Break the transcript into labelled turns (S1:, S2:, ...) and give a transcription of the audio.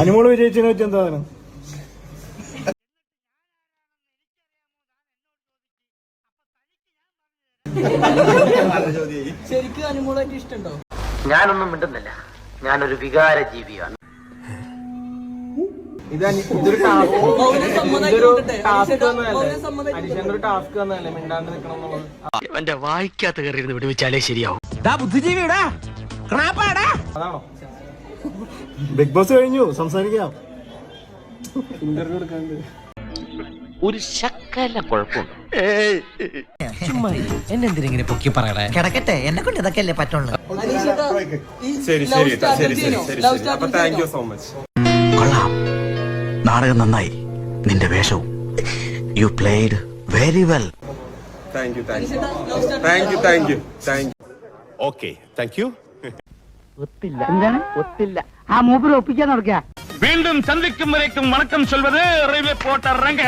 S1: അനുമോൾ വിജയിച്ചതിനെ പറ്റി എന്താ പറയുക
S2: ശരിക്കും അനുമോളായിട്ട് ഇഷ്ടമുണ്ടോ
S3: ഞാനൊന്നും മിണ്ടുന്നില്ല. ഞാനൊരു വികാര ജീവിയാണ്
S4: ടാസ്ക്. ടാസ്ക് മിണ്ടാണ്ട് നിൽക്കണം എന്നുള്ളത്.
S3: എന്റെ വായിക്കാത്ത കയറി വിടുവിച്ചാലേ ശരിയാവും.
S4: അതാണോ?
S1: ബിഗ് ബോസ് കഴിഞ്ഞു സംസാരിക്കാം.
S3: ഇന്റർവ്യൂ ഒരു ശക്കല കുഴപ്പമുണ്ട്.
S5: കിടക്കട്ടെ എന്നെ കൊണ്ട് ഇതൊക്കെ അല്ലേ പറ്റുള്ളൂ
S2: ശരി ശരി? Love startup ചെയ്യണോ?
S4: സോ മച്ച്
S6: കൊള്ളാം. നാടകം നന്നായി. നിന്റെ വേഷവും. You played very well
S4: thank you thank you thank you thank you thank you
S7: okay thank you
S8: ആ മൂപ്പര് ഒപ്പിക്കാൻ നടക്കുക
S7: വീണ്ടും சந்திக்கும் வரைக்கும் വണക്കം ചൊൽவது റെയിൽവേ പോട്ടർ രംഗ